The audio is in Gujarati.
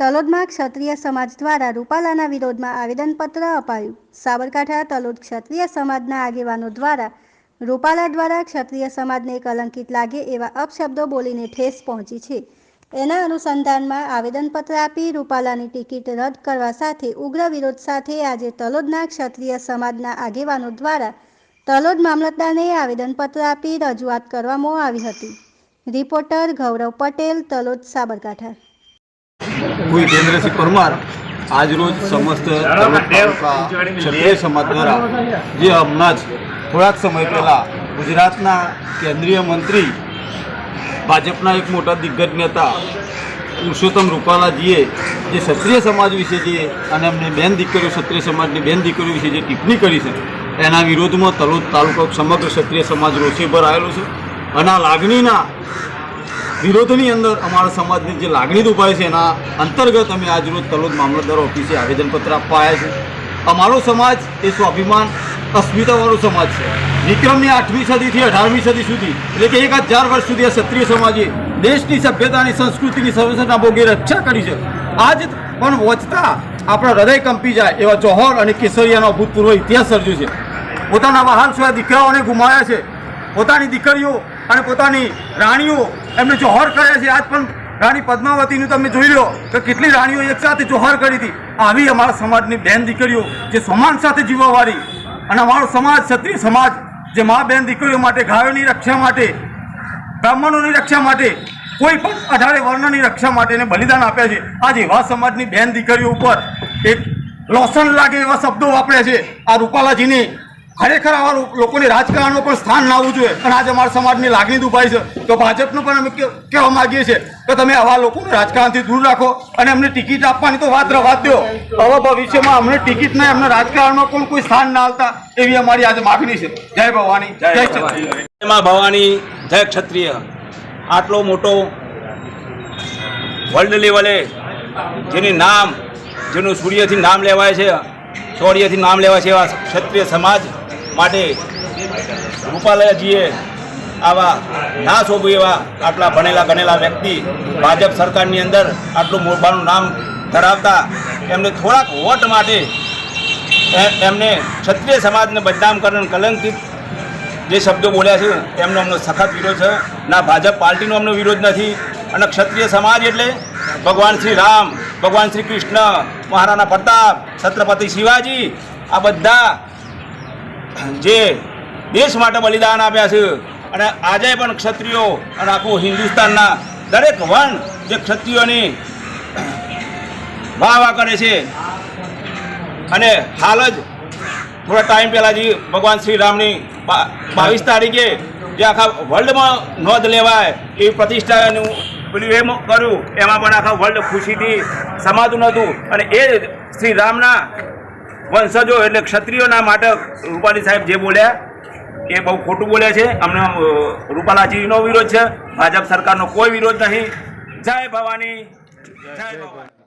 તલોદમાં ક્ષત્રિય સમાજ દ્વારા રૂપાલાના વિરોધમાં આવેદનપત્ર અપાયું. સાબરકાંઠા તલોદ ક્ષત્રિય સમાજના આગેવાનો દ્વારા રૂપાલા દ્વારા ક્ષત્રિય સમાજને કલંકિત લાગે એવા અપશબ્દો બોલીને ઠેસ પહોંચી છે. એના અનુસંધાનમાં આવેદનપત્ર આપી રૂપાલાની ટિકિટ રદ કરવા સાથે ઉગ્ર વિરોધ સાથે આજે તલોદના ક્ષત્રિય સમાજના આગેવાનો દ્વારા તલોદ મામલતદારને આવેદનપત્ર આપી રજૂઆત કરવામાં આવી હતી. રિપોર્ટર ગૌરવ પટેલ, તલોદ, સાબરકાંઠા. હું હિતેન્દ્રસિંહ પરમાર. આજરોજ સમસ્ત ક્ષત્રિય સમાજ દ્વારા જે હમણાં જ થોડાક સમય પહેલાં ગુજરાતના કેન્દ્રીય મંત્રી ભાજપના એક મોટા દિગ્ગજ નેતા પુરુષોત્તમ રૂપાલાજીએ જે ક્ષત્રિય સમાજ વિશે જે અને એમને બેન દીકરીઓ ક્ષત્રિય સમાજની બેન દીકરીઓ વિશે જે ટિપ્પણી કરી છે, એના વિરોધમાં તલોદ તાલુકો સમગ્ર ક્ષત્રિય સમાજ રોષે ભરાયેલો છે. અને આ લાગણીના વિરોધની અંદર અમારા સમાજની જે લાગણી દુભાય છે એના અંતર્ગત અમે આજરોજ તલોદ મામલતદાર ઓફિસે આવેદનપત્ર આવ્યા છે. અમારો સમાજ એ સ્વાભિમાન અસ્મિતાવાળો સમાજ છે. વિક્રમની આઠમી સદીથી અઢારમી સદી સુધી, એટલે કે એક હજાર વર્ષ સુધી આ ક્ષત્રિય સમાજે દેશની સભ્યતાની સંસ્કૃતિની સંરક્ષણના ભોગે રક્ષા કરી છે. આજ પણ વચતા આપણા હૃદય કંપી જાય એવા જોહર અને કેસરિયાનો અભૂતપૂર્વ ઇતિહાસ સર્જ્યો છે. પોતાના વાહન સિવાય દીકરાઓને ગુમાવ્યા છે. પોતાની દીકરીઓ અને પોતાની રાણીઓ એમને જોહર કર્યા છે. આજ પણ રાણી પદ્માવતીનું તમે જોઈ લો કે કેટલી રાણીઓ એક સાથે જોહર કરી હતી. આવી અમારા સમાજની બહેન દીકરીઓ જે સમાન સાથે જીવવાવાળી અને અમારો સમાજ, ક્ષત્રિય સમાજ, જે મા બેન દીકરીઓ માટે, ગાયોની રક્ષા માટે, બ્રાહ્મણોની રક્ષા માટે, કોઈ પણ અઢારે વર્ણની રક્ષા માટેને બલિદાન આપ્યા છે. આજે એવા સમાજની બહેન દીકરીઓ ઉપર એક લોસન લાગે એવા શબ્દો વાપર્યા છે. આ રૂપાલાજીની ખરેખર આવા લોકોને રાજકારણમાં પણ સ્થાન ના આવવું જોઈએ. અને આજે અમારા સમાજની લાગણી દુભાઈ છે તો ભાજપનું પણ અમે કહેવા માંગીએ છીએ કે તમે આવા લોકોને રાજકારણથી દૂર રાખો અને એમને ટિકિટ આપવાની તો વાત રવા દો. હવે ભવિષ્યમાં અમને ટિકિટ નહીં અમને રાજકારણમાં પણ કોઈ સ્થાન ના આવતા એવી અમારી આજે માગણી છે. જય ભવાની જય ક્ષત્રિય. માં ભવાની જય ક્ષત્રિય. આટલો મોટો વર્લ્ડ લેવલે જેની નામ જેનું સૂર્યથી નામ લેવાય છે શૌર્યથી નામ લેવાય છે એવા ક્ષત્રિય સમાજ માટે રૂપાલયજીએ આવા ના શોભું એવા આટલા ભણેલા ગણેલા વ્યક્તિ ભાજપ સરકારની અંદર આટલું મોરબાનું નામ ધરાવતા એમને થોડાક વોટ માટે એમને ક્ષત્રિય સમાજને બદનામ કરીને કલંકિત જે શબ્દો બોલ્યા છે, એમનો અમને સખત વિરોધ છે. ના, ભાજપ પાર્ટીનો અમને વિરોધ નથી. અને ક્ષત્રિય સમાજ એટલે ભગવાન શ્રી રામ, ભગવાન શ્રી કૃષ્ણ, મહારાણા પ્રતાપ, છત્રપતિ શિવાજી, આ બધા જે દેશ માટે બલિદાન આપ્યા છે. અને આજે પણ ક્ષત્રિયો અને આખું હિન્દુસ્તાનના દરેક વર્ણ જે ક્ષત્રિયોની વાહ વાહ કરે છે. અને હાલ જ થોડા ટાઈમ પહેલાં જે ભગવાન શ્રી રામની બાવીસ તારીખે જે આખા વર્લ્ડમાં નોંધ લેવાય એવી પ્રતિષ્ઠાનું પેલું એમ કર્યું. એમાં પણ આખા વર્લ્ડ ખુશીથી સમાતું નહોતું અને એ શ્રી રામના વંશજો એટલે ક્ષત્રિયોના માટે રૂપાલી સાહેબ જે બોલ્યા એ બહુ ખોટું બોલે છે, અમને રૂપાલાજીનો વિરોધ છે, ભાજપ સરકારનો કોઈ વિરોધ નહીં. જય ભવાની જય ભવાની.